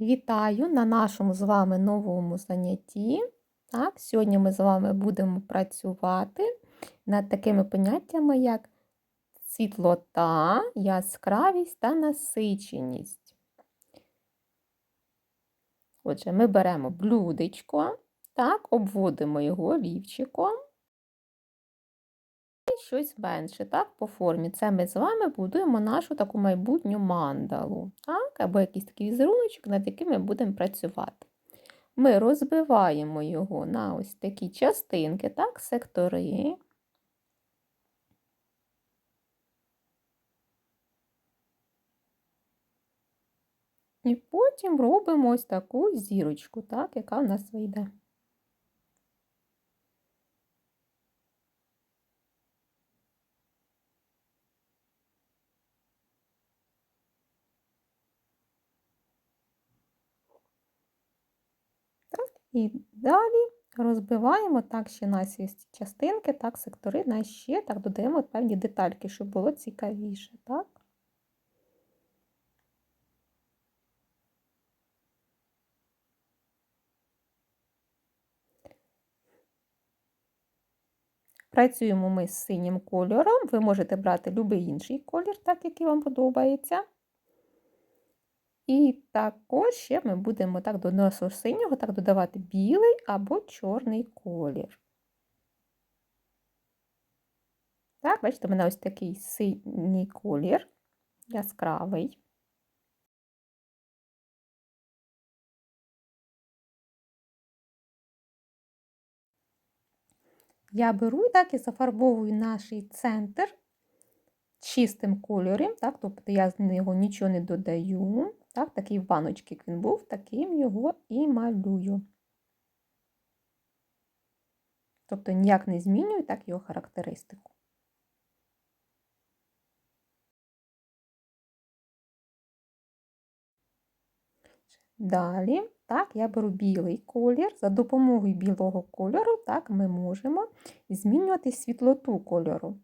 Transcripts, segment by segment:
Вітаю на нашому з вами новому занятті. Так, Сьогодні ми з вами будемо працювати над такими поняттями, як світлота, яскравість та насиченість. Отже, ми беремо блюдечко, так, обводимо його олівчиком щось менше, так, по формі. Це ми з вами будуємо нашу таку майбутню мандалу, так, або якийсь такий візеруночок, над яким ми будемо працювати. Ми розбиваємо його на ось такі частинки, так, сектори. І потім робимо ось таку зірочку, так, яка в нас вийде. І далі розбиваємо так ще наші частинки, так, сектори, на ще так додаємо певні детальки, щоб було цікавіше. так. Працюємо ми з синім кольором, ви можете брати будь-який інший колір, так, який вам подобається. І також ще ми будемо так до нашого синього так додавати білий або чорний колір. Так, бачите, у мене ось такий синій колір, яскравий. Я беру так і зафарбовую наш центр чистим кольором, так, тобто я з нього нічого не додаю. Так, Такий в баночці як він був, таким його і малюю. Тобто ніяк не змінюю так його характеристику. Далі, так, я беру білий колір. За допомогою білого кольору так, ми можемо змінювати світлоту кольору.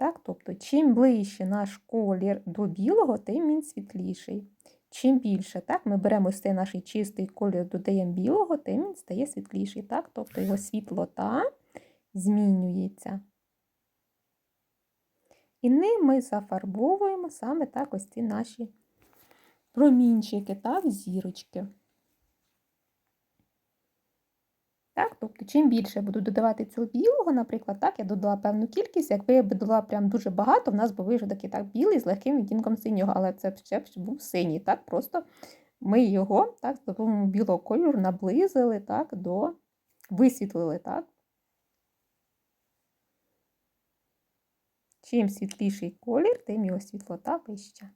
Так, Тобто, чим ближче наш колір до білого, тим він світліший. Чим більше так, ми беремо цей наш чистий колір, додаємо білого, тим він стає світліший. Так? Тобто його світлота змінюється. І ним ми зафарбовуємо саме так ось ці наші промінчики, так, зірочки. Так? Тобто, чим більше я буду додавати цього білого, наприклад, так, я додала певну кількість, якби я додала прям дуже багато, в нас би вийшов такий так білий з легким відтінком синього, але це ще б був синій. так, Просто ми його так, з допомогою білого кольору наблизили так, до висвітлили. так. Чим світліший колір, тим його світлота вища.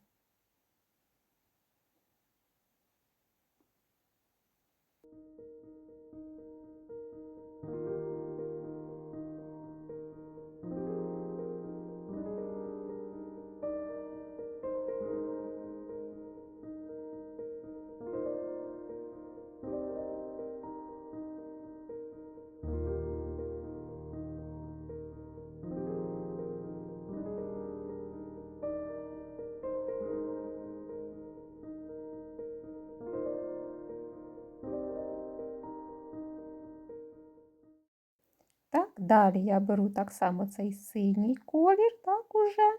Далі я беру так само цей синій колір, так уже,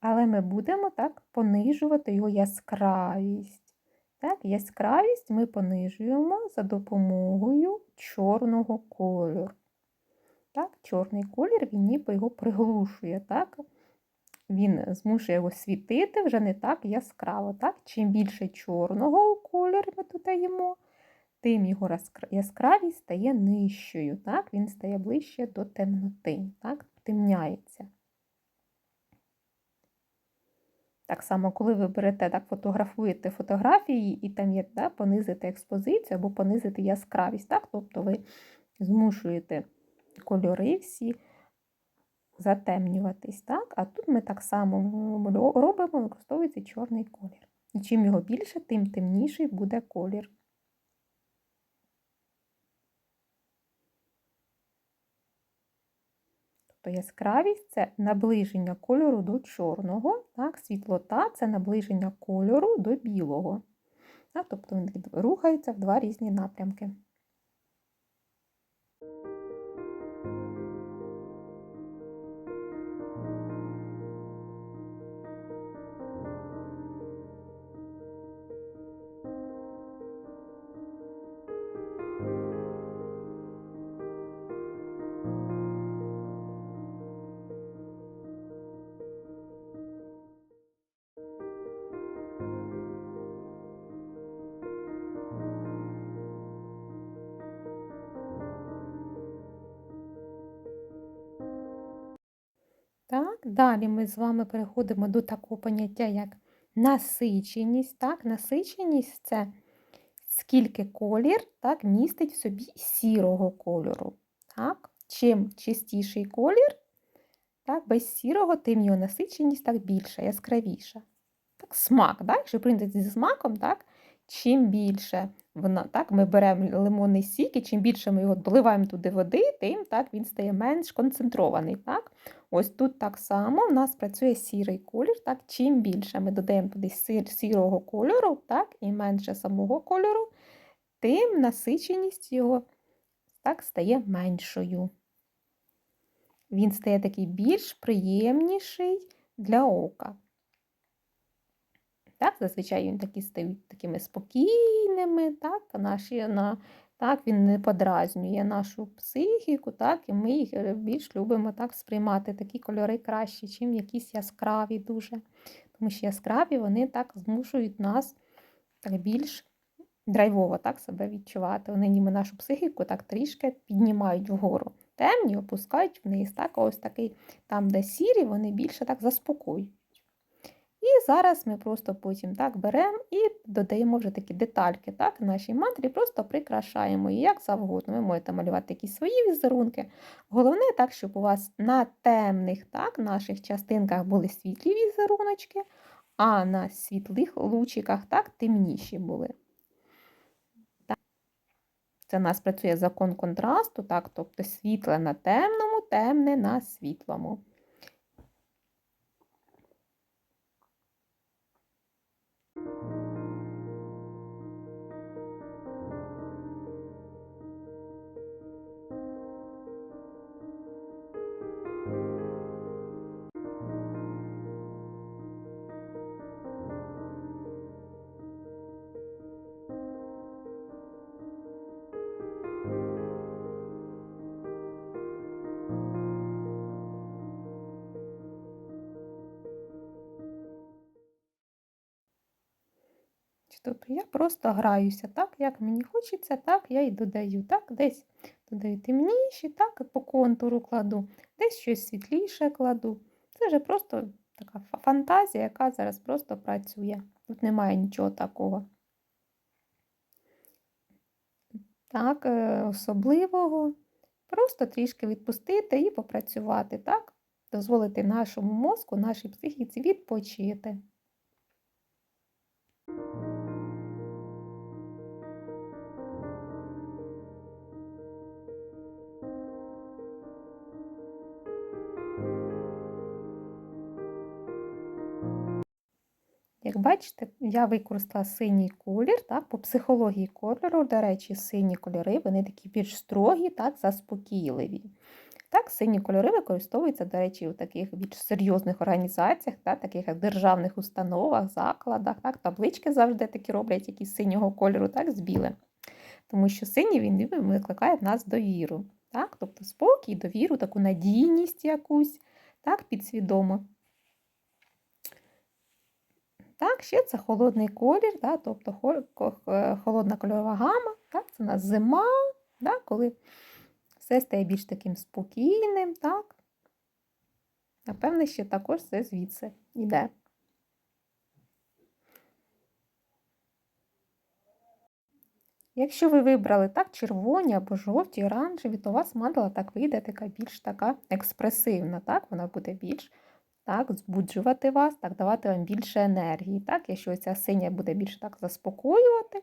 але ми будемо так понижувати його яскравість. Так, Яскравість ми понижуємо за допомогою чорного кольору. Так, Чорний колір, він ніби його приглушує. так? Він змушує його світити вже не так яскраво. Так? Чим більше чорного кольору ми додаємо, тим його яскравість стає нижчою, так? він стає ближче до темноти, так? темняється. Так само, коли ви берете, так, фотографуєте фотографії і там є да, понизити експозицію або понизити яскравість, так? тобто ви змушуєте кольори всі затемнюватись. так? А тут ми так само робимо, використовується чорний колір. І чим його більше, тим темніший буде колір. Тобто яскравість це наближення кольору до чорного, так, світлота це наближення кольору до білого. Так, тобто він рухається в два різні напрямки. Так, далі ми з вами переходимо до такого поняття, як насиченість. Так, насиченість це скільки колір так, містить в собі сірого кольору. Так. Чим чистіший колір, так, без сірого, тим його насиченість так більша, яскравіша. Так, Смак, так, якщо прийняти зі смаком, так, чим більше вона, так, ми беремо лимонний сік, і чим більше ми його доливаємо туди води, тим так, він стає менш концентрований. Так. Ось тут так само в нас працює сірий колір. Так, Чим більше ми додаємо туди сир, сірого кольору, так, і менше самого кольору, тим насиченість його так, стає меншою. Він стає такий більш приємніший для ока. Так, Зазвичай він такі стають такими спокійними, так, наші, на, так, він не подразнює нашу психіку, так, і ми їх е, більш любимо так сприймати. Такі кольори кращі, ніж якісь яскраві дуже. Тому що яскраві вони так змушують нас так більш драйвово так, себе відчувати. Вони ніби нашу психіку так трішки піднімають вгору. Темні опускають вниз. Так, Ось такий, там, де сірі, вони більше так заспокоюють. І зараз ми просто потім так беремо і додаємо вже такі детальки так, нашій мантрі, просто прикрашаємо її як завгодно. Ви можете малювати якісь свої візерунки. Головне, так, щоб у вас на темних так, наших частинках були світлі візеруночки, а на світлих лучиках так, темніші були. Це у нас працює закон контрасту, так, тобто світле на темному, темне на світлому. Тобто я просто граюся, так, як мені хочеться, так я і додаю. Так, Десь додаю темніші, так, по контуру кладу, десь щось світліше кладу. Це вже просто така фантазія, яка зараз просто працює. Тут немає нічого такого. Так, е, особливого. Просто трішки відпустити і попрацювати, так? Дозволити нашому мозку, нашій психіці відпочити. Як бачите, я використала синій колір, так, по психології кольору, до речі, сині кольори, вони такі більш строгі, так, заспокійливі. Так, Сині кольори використовуються, до речі, у таких більш серйозних організаціях, так, таких як державних установах, закладах. Так, Таблички завжди такі роблять якісь синього кольору, так, з білим. Тому що синій він викликає в нас довіру. Так, Тобто спокій, довіру, таку надійність якусь, так, підсвідомо. Так, ще це холодний колір, да, тобто е, холодна кольорова гама, так, це у нас зима, да, коли все стає більш таким спокійним. так. Напевне, ще також це звідси йде. Якщо ви вибрали так червоні або жовті, оранжеві, то у вас мандала так вийде така більш така експресивна, так, вона буде більш так, збуджувати вас, так, давати вам більше енергії. Так, Якщо ця синя буде більше так заспокоювати,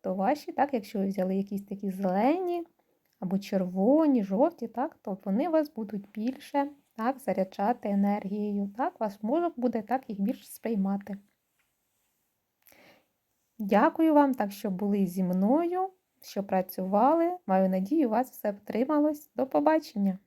то ваші, так, якщо ви взяли якісь такі зелені або червоні, жовті, так, то вони вас будуть більше так, заряджати енергією. Так, Ваш мозок буде так їх більше сприймати. Дякую вам, так що були зі мною, що працювали. Маю надію, у вас все втрималось. До побачення!